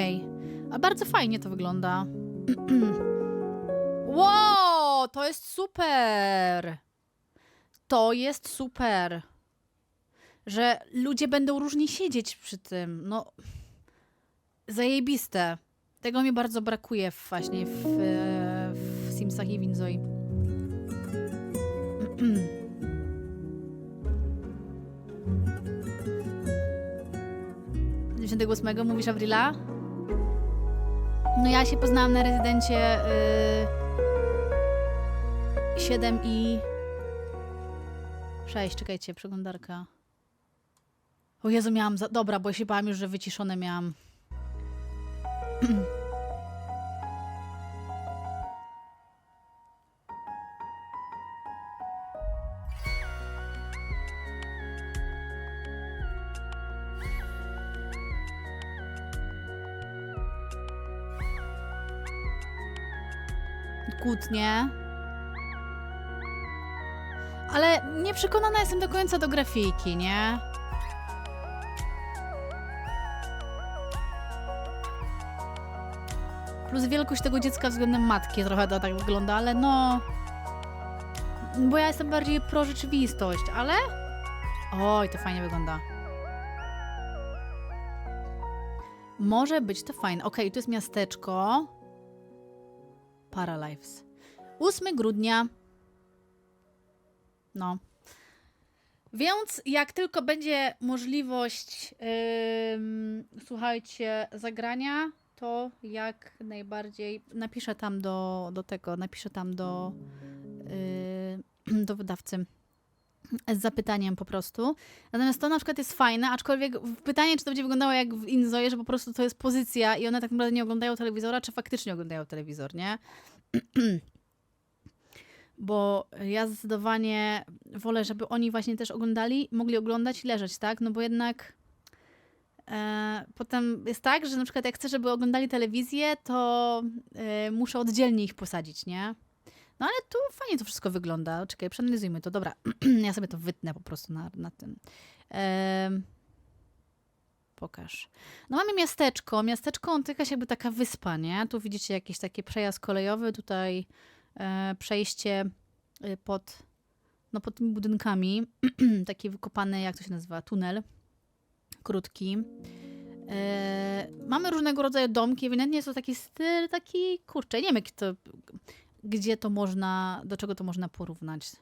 Okej. A bardzo fajnie to wygląda. wow, to jest super. To jest super. Że ludzie będą różnie siedzieć przy tym. No, zajebiste. Tego mi bardzo brakuje właśnie w, e, w Simsach i Winzoi. 98 mówisz Avrila? No ja się poznałam na rezydencie yy, 7 i 6. Czekajcie, przeglądarka. O Jezu, miałam... Za... Dobra, bo się bałam już, że wyciszone miałam. Kłótnie. Ale nie przekonana jestem do końca do grafiki, nie? Plus wielkość tego dziecka względem matki trochę to tak wygląda, ale no... Bo ja jestem bardziej pro rzeczywistość, ale... Oj, to fajnie wygląda. Może być to fajne. Okej, tu jest miasteczko. Paralives. 8 grudnia. No. Więc jak tylko będzie możliwość, ym, słuchajcie, zagrania, to jak najbardziej napiszę tam do, do tego, napiszę tam do, yy, do wydawcy z zapytaniem po prostu. Natomiast to na przykład jest fajne, aczkolwiek pytanie, czy to będzie wyglądało jak w Inzoje, że po prostu to jest pozycja i one tak naprawdę nie oglądają telewizora, czy faktycznie oglądają telewizor, nie? Bo ja zdecydowanie wolę, żeby oni właśnie też oglądali, mogli oglądać i leżeć, tak? No bo jednak e, potem jest tak, że na przykład jak chcę, żeby oglądali telewizję, to e, muszę oddzielnie ich posadzić, nie? No ale tu fajnie to wszystko wygląda. Czekaj, przeanalizujmy to. Dobra, ja sobie to wytnę po prostu na, na tym. Em, pokaż. No mamy miasteczko. Miasteczko to jakaś jakby taka wyspa, nie? Tu widzicie jakiś taki przejazd kolejowy, tutaj e, przejście e, pod, no pod tymi budynkami. taki wykopany, jak to się nazywa, tunel. Krótki. E, mamy różnego rodzaju domki, ewidentnie jest to taki styl, taki, kurczę, nie wiem jak to, gdzie to można, do czego to można porównać.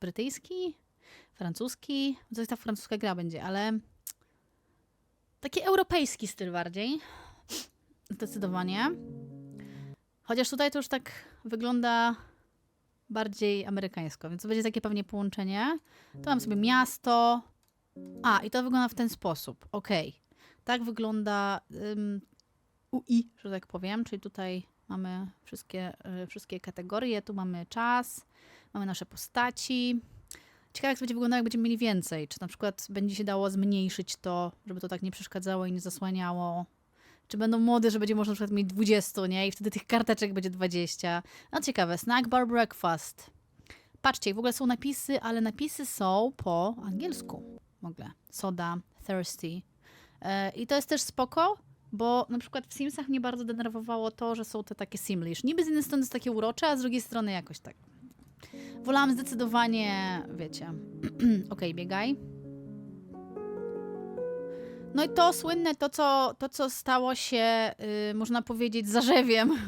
Brytyjski? Francuski? Coś ta francuska gra będzie, ale taki europejski styl bardziej. Zdecydowanie. Chociaż tutaj to już tak wygląda bardziej amerykańsko, więc to będzie takie pewnie połączenie. To mam sobie miasto. A, i to wygląda w ten sposób. Okej. Tak wygląda ym, UI, że tak powiem, czyli tutaj mamy wszystkie, y, wszystkie kategorie, tu mamy czas, mamy nasze postaci. Ciekawe, jak to będzie wyglądało, jak będziemy mieli więcej. Czy na przykład będzie się dało zmniejszyć to, żeby to tak nie przeszkadzało i nie zasłaniało. Czy będą mody, że będzie można na przykład mieć 20, nie? I wtedy tych karteczek będzie 20. No ciekawe, snack bar breakfast. Patrzcie, w ogóle są napisy, ale napisy są po angielsku. W ogóle. Soda, thirsty. E, I to jest też spoko, bo na przykład w Simsach mnie bardzo denerwowało to, że są te takie simlish. Niby z jednej strony jest takie urocze, a z drugiej strony jakoś tak. Wolałam zdecydowanie, wiecie. Okej, biegaj. No i to słynne, to co, to, co stało się, y, można powiedzieć, zarzewiem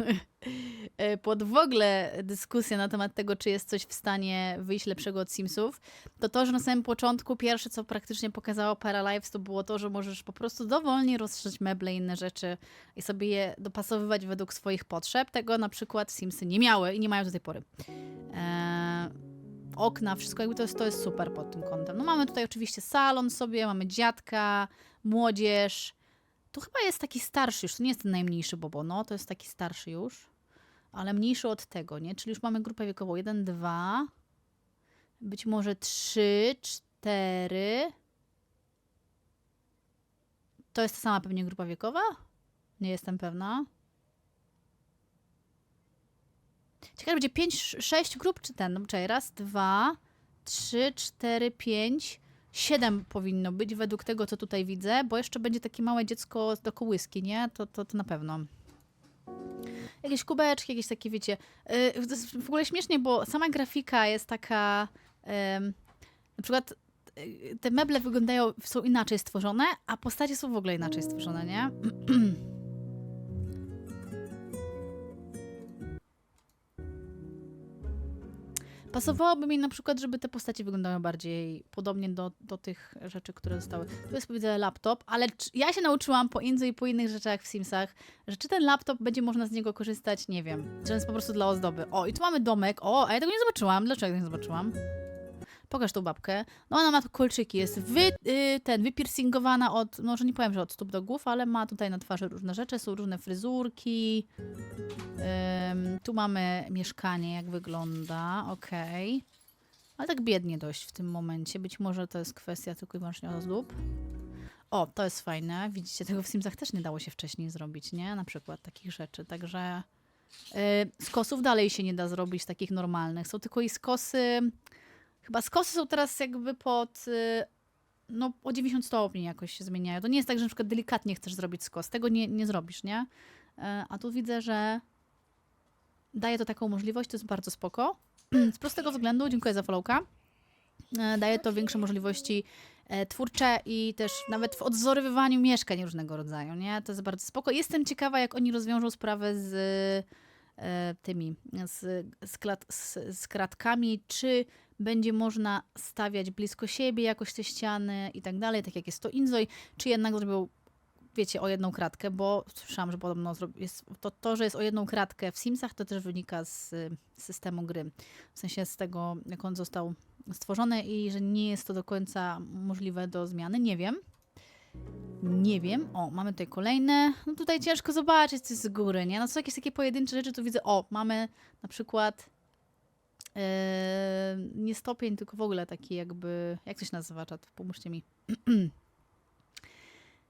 y, pod w ogóle dyskusję na temat tego, czy jest coś w stanie wyjść lepszego od Simsów, to to, że na samym początku pierwsze, co praktycznie pokazało Paralives, to było to, że możesz po prostu dowolnie rozszerzyć meble i inne rzeczy i sobie je dopasowywać według swoich potrzeb. Tego na przykład Simsy nie miały i nie mają do tej pory. Eee, okna, wszystko jakby to jest, to jest super pod tym kątem. No mamy tutaj oczywiście salon sobie, mamy dziadka, młodzież. Tu chyba jest taki starszy już, to nie jest ten najmniejszy Bobo, no to jest taki starszy już, ale mniejszy od tego, nie? Czyli już mamy grupę wiekową 1, 2, być może 3, 4. To jest ta sama pewnie grupa wiekowa? Nie jestem pewna. Ciekawe, będzie 5, 6 grup czy ten? No, czekaj, raz, dwa, trzy, cztery, pięć, 7 powinno być według tego, co tutaj widzę, bo jeszcze będzie takie małe dziecko do kołyski, nie? To, to, to na pewno. Jakieś kubeczki, jakieś takie, wiecie. Jest w ogóle śmiesznie, bo sama grafika jest taka. na przykład y, te meble wyglądają, są inaczej stworzone, a postacie są w ogóle inaczej stworzone, nie? Pasowałoby mi na przykład, żeby te postacie wyglądały bardziej podobnie do, do tych rzeczy, które zostały. Tu jest widzę laptop, ale ja się nauczyłam po Inzu i po innych rzeczach w Simsach, że czy ten laptop będzie można z niego korzystać, nie wiem. Czy on jest po prostu dla ozdoby. O, i tu mamy domek. O, a ja tego nie zobaczyłam. Dlaczego nie zobaczyłam? Pokaż tą babkę. No ona ma tu kolczyki, jest wy, y, ten, wypiercingowana od, no może nie powiem, że od stóp do głów, ale ma tutaj na twarzy różne rzeczy, są różne fryzurki. Ym, tu mamy mieszkanie, jak wygląda, okej. Ale tak biednie dość w tym momencie. Być może to jest kwestia tylko i wyłącznie ozdób. O, to jest fajne. Widzicie, tego w Simsach też nie dało się wcześniej zrobić, nie? Na przykład takich rzeczy. Także y, skosów dalej się nie da zrobić takich normalnych. Są tylko i skosy. Chyba skosy są teraz jakby pod. y, No, o 90 stopni jakoś się zmieniają. To nie jest tak, że na przykład delikatnie chcesz zrobić skos. Tego nie, nie zrobisz, nie? E, A tu widzę, że daje to taką możliwość, to jest bardzo spoko. Z prostego względu, dziękuję za followka, e, daje to większe możliwości e, twórcze i też nawet w odzorowywaniu mieszkań różnego rodzaju, nie? To jest bardzo spoko. Jestem ciekawa, jak oni rozwiążą sprawę z tymi, z, z, klat, z, z kratkami, czy będzie można stawiać blisko siebie jakoś te ściany i tak dalej, tak jak jest to Inzoi, czy jednak zrobią wiecie, o jedną kratkę, bo słyszałam, że podobno jest, to, to, że jest o jedną kratkę w Simsach, to też wynika z systemu gry. W sensie z tego, jak on został stworzony i że nie jest to do końca możliwe do zmiany. Nie wiem. Nie wiem. O, mamy tutaj kolejne. No tutaj ciężko zobaczyć coś z góry, nie? No są jakieś takie pojedyncze rzeczy, tu widzę, o, mamy na przykład yy, nie stopień, tylko w ogóle taki jakby, jak to się nazywa, czat? Pomóżcie mi.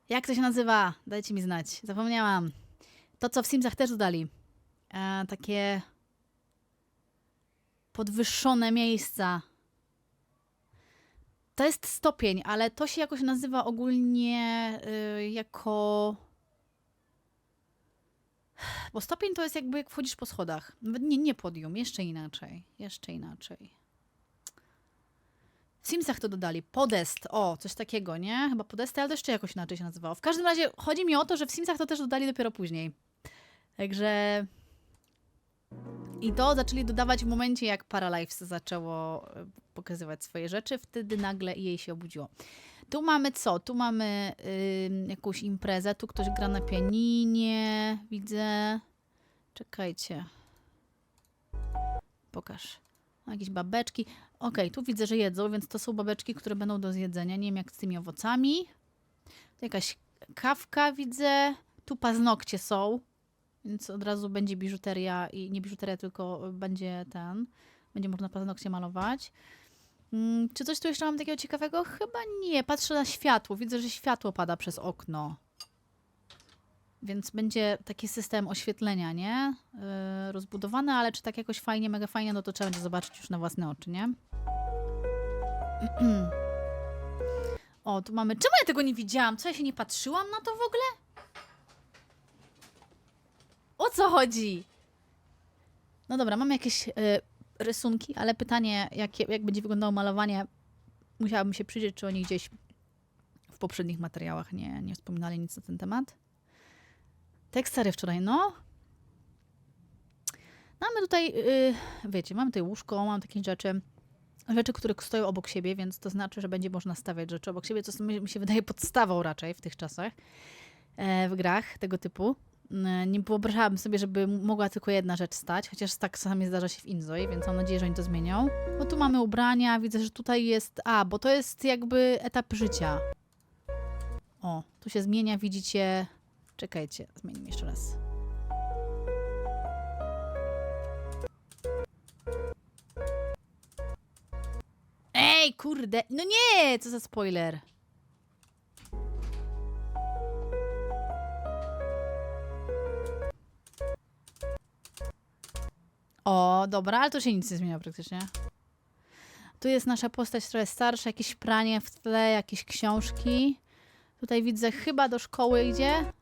Jak to się nazywa? Dajcie mi znać. Zapomniałam. To, co w Simsach też dodali. E, takie podwyższone miejsca. To jest stopień, ale to się jakoś nazywa ogólnie y, jako. Bo stopień to jest jakby jak wchodzisz po schodach. Nie, nie podium, jeszcze inaczej. Jeszcze inaczej. W Simsach to dodali. Podest. O, coś takiego, nie? Chyba podesty, ale to jeszcze jakoś inaczej się nazywało. W każdym razie chodzi mi o to, że w Simsach to też dodali dopiero później. Także... I to zaczęli dodawać w momencie, jak Paralives zaczęło e, pokazywać swoje rzeczy. Wtedy nagle jej się obudziło. Tu mamy co? Tu mamy ym, jakąś imprezę. Tu ktoś gra na pianinie. Widzę. Czekajcie. Pokaż. Jakieś babeczki. Okej, tu widzę, że jedzą, więc to są babeczki, które będą do zjedzenia. Nie wiem jak z tymi owocami. Jakaś kawka widzę. Tu paznokcie są, więc od razu będzie biżuteria i nie biżuteria, tylko będzie ten. Będzie można paznokcie malować. Mm, czy coś tu jeszcze mam takiego ciekawego? Chyba nie. Patrzę na światło. Widzę, że światło pada przez okno. Więc będzie taki system oświetlenia, nie? Yy, rozbudowany, ale czy tak jakoś fajnie, mega fajnie, no to trzeba będzie zobaczyć już na własne oczy, nie? o, tu mamy... Czemu ja tego nie widziałam? Co, ja się nie patrzyłam na to w ogóle? O co chodzi? No dobra, mamy jakieś y, rysunki, ale pytanie, jak, jak będzie wyglądało malowanie, musiałabym się przyjrzeć, czy oni gdzieś w poprzednich materiałach nie, nie wspominali nic na ten temat. Tekst stary wczoraj, no. Mamy tutaj, yy, wiecie, mamy tutaj łóżko, mam takie rzeczy, rzeczy, które stoją obok siebie, więc to znaczy, że będzie można stawiać rzeczy obok siebie, co mi mi się wydaje podstawą raczej w tych czasach, e, w grach tego typu. E, Nie wyobrażałabym sobie, żeby mogła tylko jedna rzecz stać, chociaż tak czasami zdarza się w Inzoi, więc mam nadzieję, że oni to zmienią. No tu mamy ubrania, widzę, że tutaj jest, a, bo to jest jakby etap życia. O, tu się zmienia, widzicie, Czekajcie, zmienimy jeszcze raz. Ej, kurde! No nie! Co za spoiler! O, dobra, ale to się nic nie zmienia praktycznie. Tu jest nasza postać trochę starsza, jakieś pranie w tle, jakieś książki. Tutaj widzę, chyba do szkoły idzie.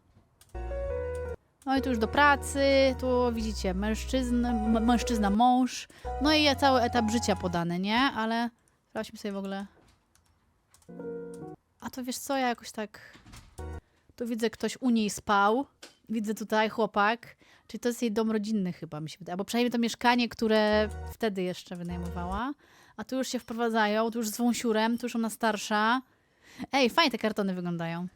No i tu już do pracy, tu widzicie, mężczyzna, mężczyzna, mąż. No i cały etap życia podany, nie? Ale sprawdźmy sobie w ogóle. A to wiesz co, ja jakoś tak... Tu widzę, ktoś u niej spał. Widzę tutaj chłopak. Czyli to jest jej dom rodzinny chyba, mi się wydaje. Albo przynajmniej to mieszkanie, które wtedy jeszcze wynajmowała. A tu już się wprowadzają, tu już z wąsiurem, tu już ona starsza. Ej, fajnie te kartony wyglądają.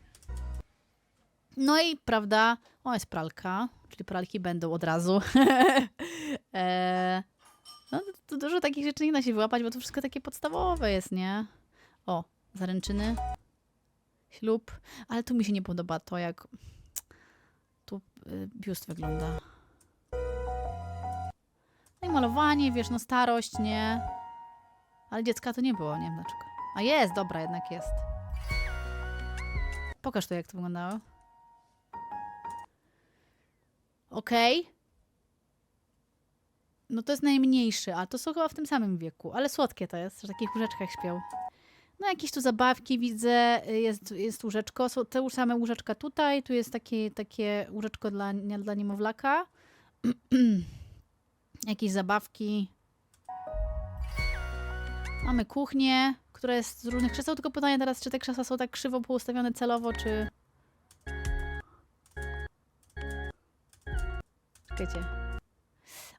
No i prawda, o jest pralka, czyli pralki będą od razu. e, no, tu dużo takich rzeczy nie da się wyłapać, bo to wszystko takie podstawowe jest, nie? O, zaręczyny, ślub, ale tu mi się nie podoba to, jak tu y, biust wygląda. No i malowanie, wiesz, no starość, nie? Ale dziecka to nie było, nie wiem dlaczego. A jest, dobra, jednak jest. Pokaż to, jak to wyglądało. Okej. No to jest najmniejszy, a to są chyba w tym samym wieku, ale słodkie to jest, że w takich łóżeczkach śpią. No jakieś tu zabawki widzę, y, jest, jest łóżeczko, są te same łóżeczka tutaj, tu jest takie, takie łóżeczko dla, dla niemowlaka. jakieś zabawki. Mamy kuchnię, która jest z różnych krzeseł, tylko pytanie teraz, czy te krzesła są tak krzywo poustawione celowo, czy... Czekajcie.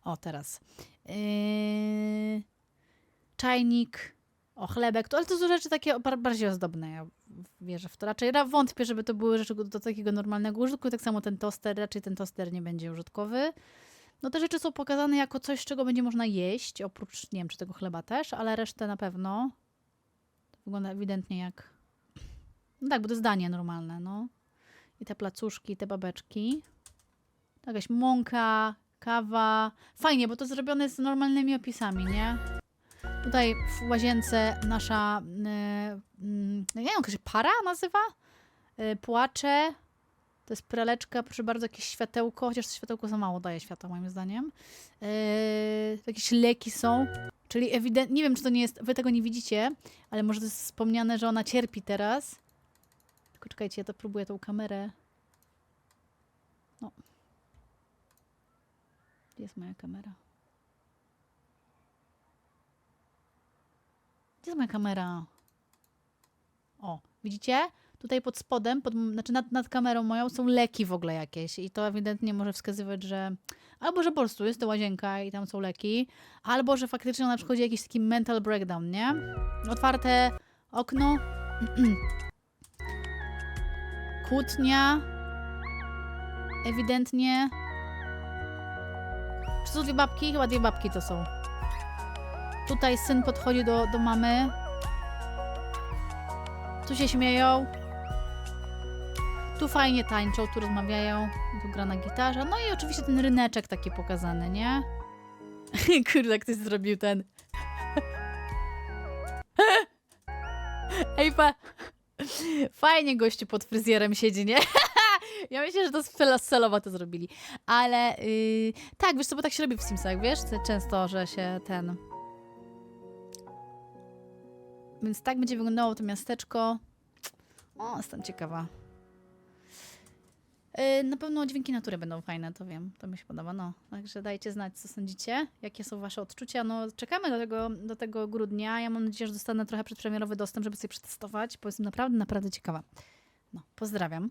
O, teraz. Yy... Czajnik. O, chlebek. To, ale to są rzeczy takie bar- bardziej ozdobne. Ja wierzę w to. Raczej ra- wątpię, żeby to były rzeczy do takiego normalnego użytku. Tak samo ten toster. Raczej ten toster nie będzie użytkowy. No te rzeczy są pokazane jako coś, czego będzie można jeść. Oprócz, nie wiem, czy tego chleba też, ale resztę na pewno. To wygląda ewidentnie jak... No tak, bo to jest normalne, no. I te placuszki, te babeczki. Jakaś mąka, kawa. Fajnie, bo to zrobione z normalnymi opisami, nie? Tutaj w łazience nasza, yy, mm, nie wiem, jak się para nazywa? Yy, płacze. To jest praleczka, proszę bardzo, jakieś światełko, chociaż to światełko za mało daje światła moim zdaniem. Yy, jakieś leki są, czyli ewidentnie, nie wiem czy to nie jest, wy tego nie widzicie, ale może to jest wspomniane, że ona cierpi teraz. Tylko czekajcie, ja to próbuję tą kamerę. No. Gdzie jest moja kamera? Gdzie jest moja kamera? O, widzicie? Tutaj pod spodem, pod, znaczy nad, nad kamerą moją są leki w ogóle jakieś i to ewidentnie może wskazywać, że albo, że po prostu jest to łazienka i tam są leki, albo, że faktycznie ona przychodzi jakiś taki mental breakdown, nie? Otwarte okno. Kłótnia. Ewidentnie. Czy są dwie babki? Chyba dwie babki to są. Tutaj syn podchodzi do, do mamy. Tu się śmieją. Tu fajnie tańczą, tu rozmawiają. Tu gra na gitarze. No i oczywiście ten ryneczek taki pokazany, nie? Kurde, ktoś zrobił ten. Ej, pa. Fajnie gościu pod fryzjerem siedzi, nie? Ja myślę, że to z cel- celowo to zrobili. Ale yy, tak, wiesz co, bo tak się robi w Simsach, wiesz? Często, że się ten... Więc tak będzie wyglądało to miasteczko. O, jestem ciekawa. Yy, na pewno dźwięki natury będą fajne, to wiem. To mi się podoba, no. Także dajcie znać, co sądzicie. Jakie są wasze odczucia. No, czekamy do tego, do tego grudnia. Ja mam nadzieję, że dostanę trochę przedpremierowy dostęp, żeby sobie przetestować, bo jestem naprawdę, naprawdę ciekawa. No, pozdrawiam.